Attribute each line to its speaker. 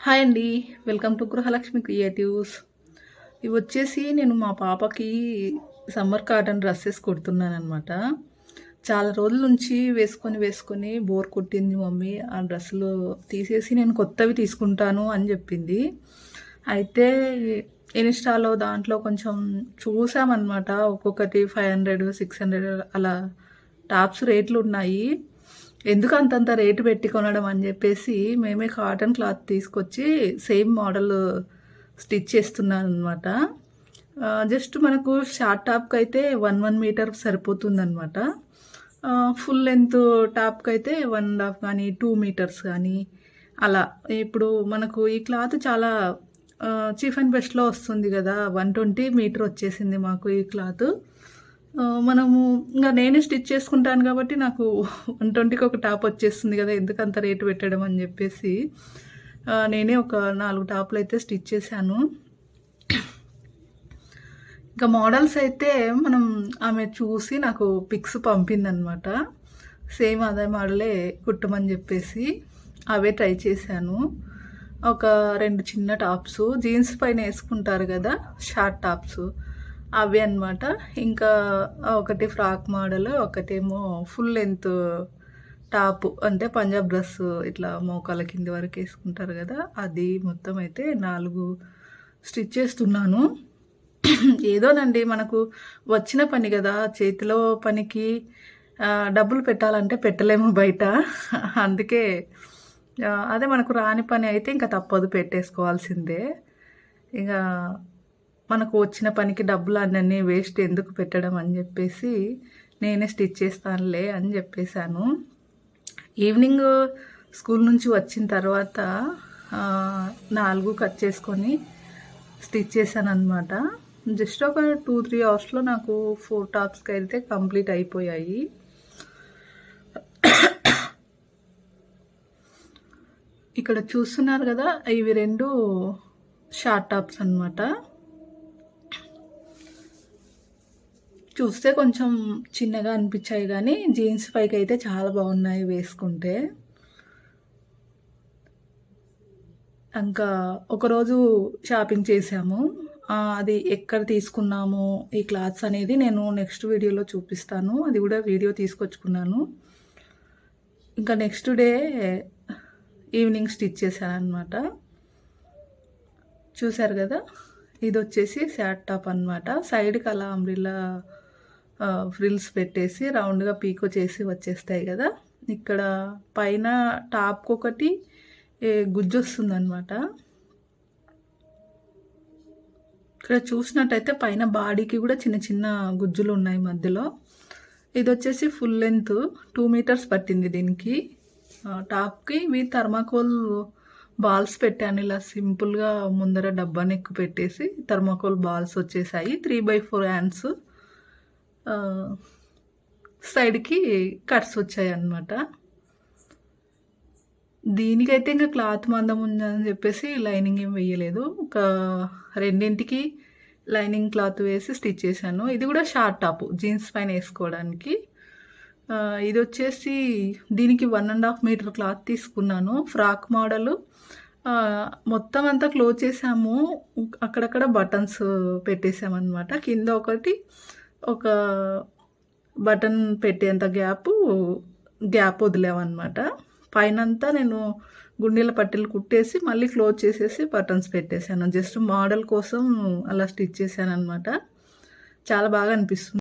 Speaker 1: Hi అండి. Welcome to Gruhalakshmi creatives. ఇవి వచ్చేసి నేను మా పాపకి సమ్మర్ కాటన్ డ్రెస్సెస్ కుడుతున్నాను అనమాట చాలా రోజుల నుంచి వేసుకొని వేసుకొని బోర్ కొట్టింది మమ్మీ. ఆ డ్రెస్సులు తీసేసి నేను కొత్తవి తీసుకుంటాను అని చెప్పింది. అయితే ఇన్స్టాలో దాంట్లో కొంచెం చూసామన్నమాట. ఒక్కొక్కటి ఫైవ్ హండ్రెడ్ సిక్స్ హండ్రెడ్ అలా టాప్స్ రేట్లు ఉన్నాయి. ఎందుకు అంతంత రేటు పెట్టి కొనడం అని చెప్పేసి మేమే కాటన్ క్లాత్ తీసుకొచ్చి సేమ్ మోడల్ స్టిచ్ చేస్తున్నాను అనమాట జస్ట్ మనకు షార్ట్ టాప్కి అయితే వన్ వన్ మీటర్ సరిపోతుందనమాట ఫుల్ లెంత్ టాప్కి అయితే వన్ అండ్ హాఫ్ కానీ టూ మీటర్స్ కానీ అలా. ఇప్పుడు మనకు ఈ క్లాత్ చాలా చీఫ్ అండ్ బెస్ట్లో వస్తుంది కదా వన్ ట్వంటీ మీటర్ వచ్చేసింది మాకు ఈ క్లాత్. మనము ఇంకా నేనే స్టిచ్ చేసుకుంటాను కాబట్టి నాకు వన్ ట్వంటీకి ఒక టాప్ వచ్చేస్తుంది కదా ఎందుకు అంత రేటు పెట్టడం అని చెప్పేసి. నేనే ఒక నాలుగు టాప్లు అయితే స్టిచ్ చేశాను. ఇంకా మోడల్స్ అయితే మనం ఆమె చూసి నాకు పిక్స్ పంపిందనమాట. సేమ్ అదే మోడలే కుట్టమని చెప్పేసి అవే ట్రై చేశాను. ఒక రెండు చిన్న టాప్స్ జీన్స్ పైన వేసుకుంటారు కదా షార్ట్ టాప్స్. అవి అనమాట ఇంకా ఒకటి ఫ్రాక్ మోడల్ ఒకటేమో ఫుల్ లెంత్ టాప్ అంటే పంజాబ్ డ్రెస్ ఇట్లా మోకాల కింది వరకు వేసుకుంటారు కదా అది మొత్తం అయితే నాలుగు స్టిచ్ చేస్తున్నాను. ఏదోనండి మనకు వచ్చిన పని కదా చేతిలో పనికి డబ్బులు పెట్టాలంటే పెట్టలేము బయట. అందుకే అదే మనకు రాని పని అయితే ఇంకా తప్పదు పెట్టేసుకోవాల్సిందే. ఇక మనకు వచ్చిన పనికి డబ్బులు అన్నీ వేస్ట్ ఎందుకు పెట్టడం అని చెప్పేసి నేనే స్టిచ్ చేస్తానులే అని చెప్పేశాను. ఈవినింగ్ స్కూల్ నుంచి వచ్చిన తర్వాత నాలుగు కట్ చేసుకొని స్టిచ్ చేశాను అనమాట జస్ట్ ఒక టూ త్రీ అవర్స్లో నాకు ఫోర్ టాప్స్కి అయితే కంప్లీట్ అయిపోయాయి. ఇక్కడ చూస్తున్నారు కదా ఇవి రెండు షార్ట్ టాప్స్ అనమాట చూస్తే కొంచెం చిన్నగా అనిపించాయి కానీ జీన్స్ పైకి అయితే చాలా బాగున్నాయి వేసుకుంటే. ఇంకా ఒకరోజు షాపింగ్ చేసాము అది ఎక్కడ తీసుకున్నాము ఈ క్లాత్స్ అనేది నేను నెక్స్ట్ వీడియోలో చూపిస్తాను. అది కూడా వీడియో తీసుకొచ్చుకున్నాను. ఇంకా నెక్స్ట్ డే ఈవినింగ్ స్టిచ్ చేశాను అనమాట చూశారు కదా? ఇది వచ్చేసి శాట్ టాప్ అనమాట సైడ్కి అలా అంబ్రిల్లా ఫ్రిల్స్ పెట్టేసి రౌండ్గా పీకో చేసి వచ్చేస్తాయి కదా. ఇక్కడ పైన టాప్కి ఒకటి గుజ్జు వస్తుందనమాట ఇక్కడ చూసినట్టయితే పైన బాడీకి కూడా చిన్న చిన్న గుజ్జులు ఉన్నాయి మధ్యలో. ఇది వచ్చేసి ఫుల్ లెంత్ టూ మీటర్స్ పట్టింది దీనికి. టాప్కి ఇవి థర్మాకోల్ బాల్స్ పెట్టాను. ఇలా సింపుల్గా ముందర డబ్బా నెక్కు పెట్టేసి థర్మాకోల్ బాల్స్ వచ్చేసాయి. త్రీ బై ఫోర్ హ్యాండ్స్ సైడ్కి కట్స్ వచ్చాయి అన్నమాట దీనికైతే ఇంకా క్లాత్ మందం ఉందని చెప్పేసి లైనింగ్ ఏం వేయలేదు ఒక రెండింటికి లైనింగ్ క్లాత్ వేసి స్టిచ్ చేశాను. ఇది కూడా షార్ట్ టాప్ జీన్స్ పైన వేసుకోవడానికి. ఇది వచ్చేసి దీనికి one and half meter cloth తీసుకున్నాను. Frock model. మొత్తం అంతా క్లోజ్ చేసాము. అక్కడక్కడ బటన్స్ పెట్టేసామన్నమాట. కింద ఒకటి ఒక బటన్ పెట్టేంత గ్యాప్ గ్యాప్ వదిలేమన్నమాట పైనంతా నేను గుండెల పట్టీలు కుట్టేసి మళ్ళీ క్లోజ్ చేసేసి బటన్స్ పెట్టేశాను. జస్ట్ మోడల్ కోసం అలా స్టిచ్ చేశాను అనమాట చాలా బాగా అనిపిస్తుంది.